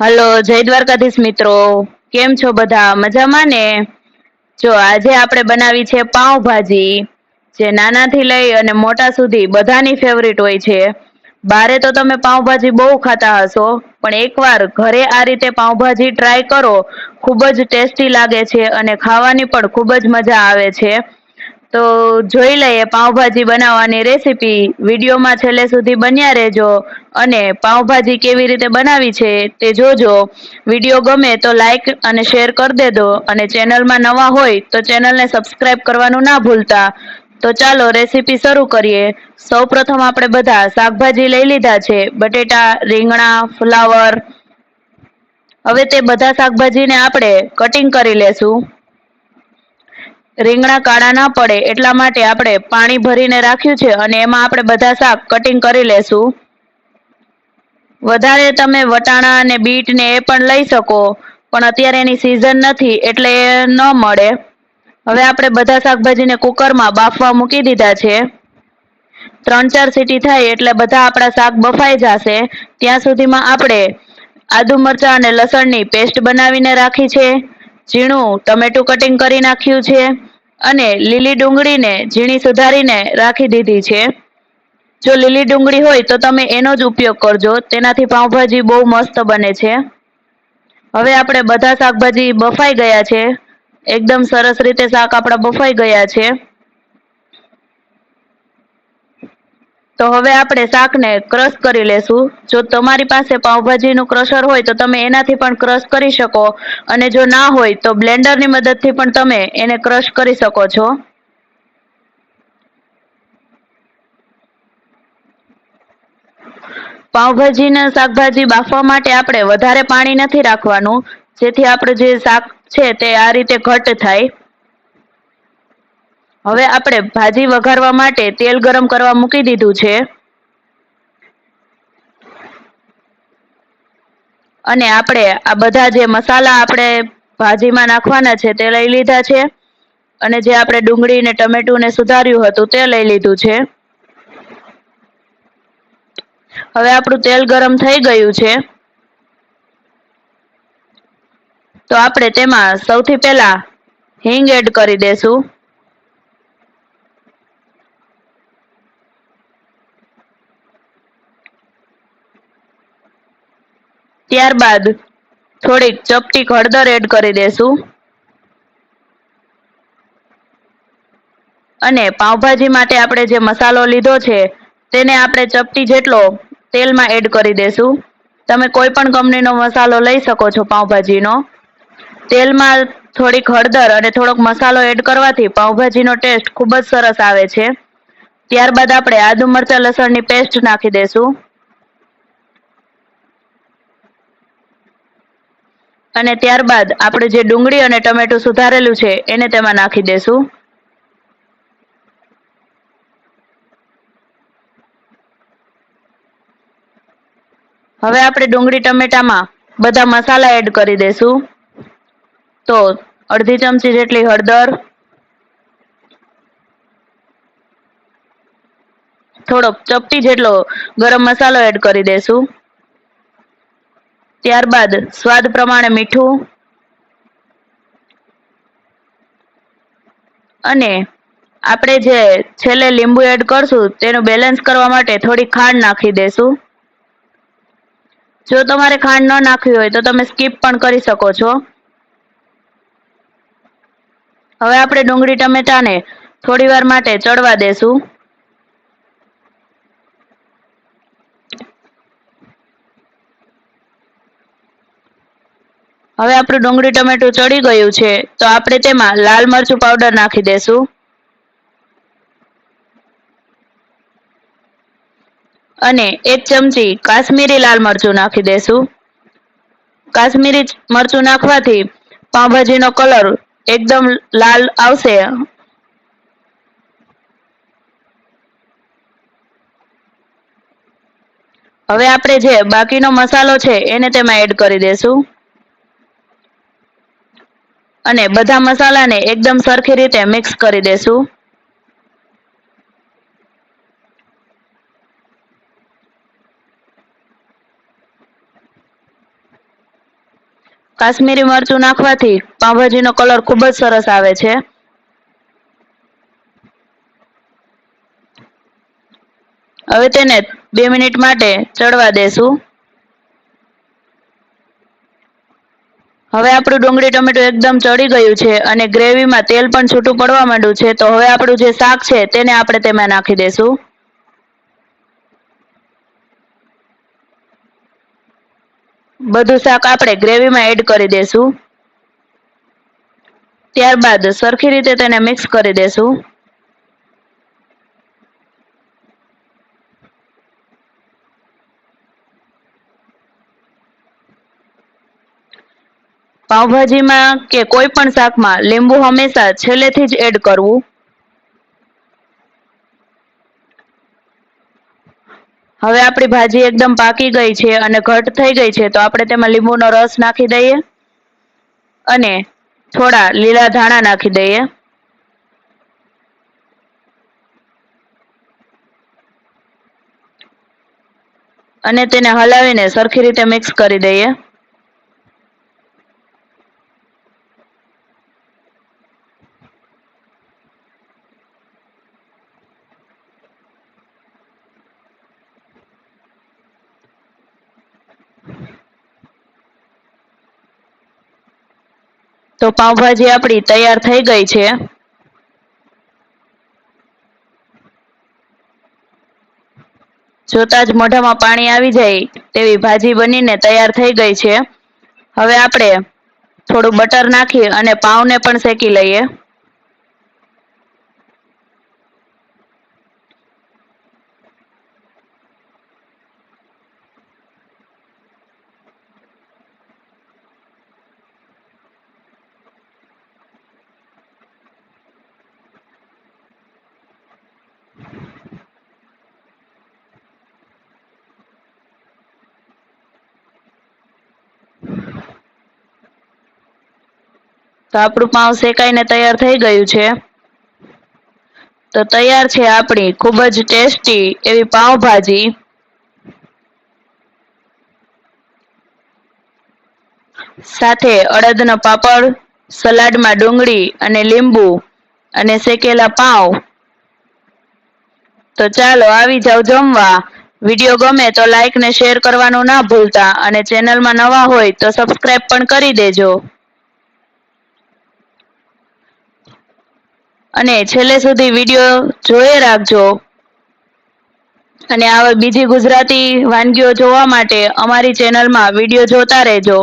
Hello, જય દ્વારકાધીશ મિત્રો. કેમ છો બધા? મજામાં ને? જો, આજે આપણે બનાવી છે પાઉભાજી, જે નાનાથી લઈ અને મોટા સુધી બધાની ફેવરિટ હોય છે. બારે તો તમે પાઉભાજી બહુ ખાતા હશો, પણ એકવાર ઘરે આ રીતે પાઉભાજી ટ્રાય કરો, ખૂબ જ ટેસ્ટી લાગે છે અને ખાવાની પણ ખૂબ જ મજા આવે છે. તો જોઈ લઈએ, પાઉંભાજી બનાવવાની રેસીપી વિડીયોમાં છેલ્લે સુધી બન્યા રહેજો અને પાઉભાજી કેવી રીતે બનાવી છે તે જોજો. વીડિયો ગમે તો લાઈક અને શેર કરી દેજો અને ચેનલમાં નવા હોય તો ચેનલને સબસ્ક્રાઇબ કરવાનું ના ભૂલતા. તો ચાલો રેસીપી શરૂ કરીએ. સૌ પ્રથમ આપડે બધા શાકભાજી લઈ લીધા છે, બટેટા, રીંગણા, ફ્લાવર. હવે તે બધા શાકભાજીને આપણે કટિંગ કરી લેશું. રીંગણા કાળા ના પડે એટલા માટે આપણે પાણી ભરીને રાખ્યું છે અને એમાં આપણે બધા શાક કટિંગ કરી લેશું. વધારે તમે વટાણા અને બીટ ને એ પણ લઈ શકો, પણ અત્યારે એની સિઝન નથી એટલે ન મળે. હવે આપણે બધા શાકભાજીને કુકરમાં બાફવા મૂકી દીધા છે. ત્રણ ચાર સીટી થાય એટલે બધા આપણા શાક બફાઈ જશે. ત્યાં સુધીમાં આપણે આદુ મરચાં અને લસણની પેસ્ટ બનાવીને રાખી છે. ઝીણું, ટમેટું કટિંગ કરી નાખ્યું છે. અને લીલી ડુંગળીને ઝીણી સુધારીને રાખી દીધી છે. જો લીલી ડુંગળી હોય તો તમે એનો જ ઉપયોગ કરજો. તેનાથી પાઉંભાજી બહુ મસ્ત બને છે. હવે આપણે બધા શાકભાજી બફાઈ ગયા છે. એકદમ સરસ રીતે શાક આપણા બફાઈ ગયા છે. તો હવે આપણે શાકને ક્રશ કરી લેશું. જો તમારી પાસે પાઉંભાજીનું ક્રશર હોય તો તમે એનાથી પણ ક્રશ કરી શકો. અને જો ના હોય તો બ્લેન્ડરની મદદથી પણ તમે એને ક્રશ કરી શકો છો. પાઉંભાજીને શાકભાજી બાફવા માટે આપણે વધારે પાણી નથી રાખવાનું. જેથી આપણું જે શાક છે તે આ રીતે ઘટ થાય. હવે આપણે ભાજી વઘારવા માટે તેલ ગરમ કરવા મૂકી દીધું છે. અને આપણે આ બધા જે મસાલા આપણે ભાજીમાં નાખવાના છે તે લઈ લીધા છે. અને જે આપણે ડુંગળી ને ટમેટું ને સુધાર્યું હતું તે લઈ લીધું છે. હવે આપણું તેલ ગરમ થઈ ગયું છે. તો આપણે તેમાં સૌથી પહેલા હિંગ એડ કરી દેસું ત્યારબાદ થોડીક ચપટી હળદર એડ કરી દેશું. અને પાઉભાજી માટે આપણે જે મસાલો લીધો છે, તેને આપણે ચપટી જેટલો તેલમાં એડ કરી દેશું. તમે કોઈ પણ કંપનીનો મસાલો લઈ શકો છો પાઉભાજીનો. તેલમાં થોડીક હળદર અને થોડોક મસાલો એડ કરવાથી પાઉભાજીનો ટેસ્ટ ખૂબ જ સરસ આવે છે. ત્યારબાદ આપણે આદુ મરચા લસણની પેસ્ટ નાખી દેસું અને ત્યારબાદ આપણે જે ડુંગળી અને ટમેટું સુધારેલું છે, એને તેમાં નાખી દેશું. હવે આપણે ડુંગળી ટમેટામાં બધા મસાલા એડ કરી દેશું. તો અડધી ચમચી જેટલી હળદર, થોડોક ચપટી જેટલો ગરમ મસાલો એડ કરી દેસું ત્યારબાદ સ્વાદ પ્રમાણે મીઠું અને આપણે જે છેલ્લે લીંબુ એડ કરશું તેનું બેલેન્સ કરવા માટે થોડી ખાંડ નાખી દેશું. જો તમારે ખાંડ ન નાખવી હોય તો તમે સ્કીપ પણ કરી શકો છો. હવે આપણે ડુંગળી, ટમેટાને થોડી વાર માટે ચડવા દેસું હવે આપણું ડુંગળી ટમેટું ચડી ગયું છે, તો આપણે તેમાં લાલ મરચું પાવડર નાખી દેશું. અને એક ચમચી કાશ્મીરી લાલ મરચું નાખી દેશું. કાશ્મીરી મરચું નાખવાથી પાઉભાજીનો કલર એકદમ લાલ આવશે. હવે આપણે જે બાકીનો મસાલો છે, એને તેમાં એડ કરી દેસું અને બધા મસાલાને એકદમ સરખી રીતે મિક્સ કરી દેશું. કાશ્મીરી મરચું નાખવાથી પાઉંભાજીનો કલર ખૂબ જ સરસ આવે છે. હવે તેને બે મિનિટ માટે ચડવા દેશું. હવે આપણું ડુંગળી ટમેટું એકદમ ચડી ગયું છે અને ગ્રેવીમાં તેલ પણ છૂટું પડવા માંડ્યું છે, તો હવે આપણું જે શાક છે તેને આપણે તેમાં નાખી દેશું. બધું શાક આપણે ગ્રેવીમાં એડ કરી દેશું. ત્યારબાદ સરખી રીતે તેને મિક્સ કરી દેશું. પાઉંભાજીમાં કે કોઈ પણ શાકમાં લીંબુ હંમેશા છેલ્લેથી જ એડ કરવું? હવે આપણી ભાજી એકદમ પાકી ગઈ છે અને ઘટ થઈ ગઈ છે, તો આપણે તેમાં લીંબુનો રસ નાખી દઈએ અને થોડા લીલા ધાણા નાખી દઈએ. અને તેને હલાવીને સરખી રીતે મિક્સ કરી દઈએ. તો પાઉંભાજી આપણી તૈયાર થઈ ગઈ છે. જોતા જ મોઢામાં પાણી આવી જાય તેવી ભાજી બનીને તૈયાર થઈ ગઈ છે. હવે આપણે થોડું બટર નાખી અને પાઉંને પણ શેકી લઈએ. તો આપણું પાઉં શેકાઈને તૈયાર થઈ ગયું છે. તો તૈયાર છે આપણી ખૂબ જ ટેસ્ટી એવી પાઉંભાજી. સાથે અડદનો પાપડ, સલાડમાં ડુંગળી અને લીંબુ અને શેકેલા પાઉં. તો ચાલો આવી જાવ જમવા. વીડિયો ગમે તો લાઈક ને શેર કરવાનું ના ભૂલતા અને ચેનલમાં નવા હોય તો સબસ્ક્રાઈબ પણ કરી દેજો. અને છેલ્લે સુધી વીડિયો જોઈ રાખજો. અને આવા બીજી ગુજરાતી વાનગીઓ જોવા માટે અમારી ચેનલમાં વીડિયો જોતા રહેજો.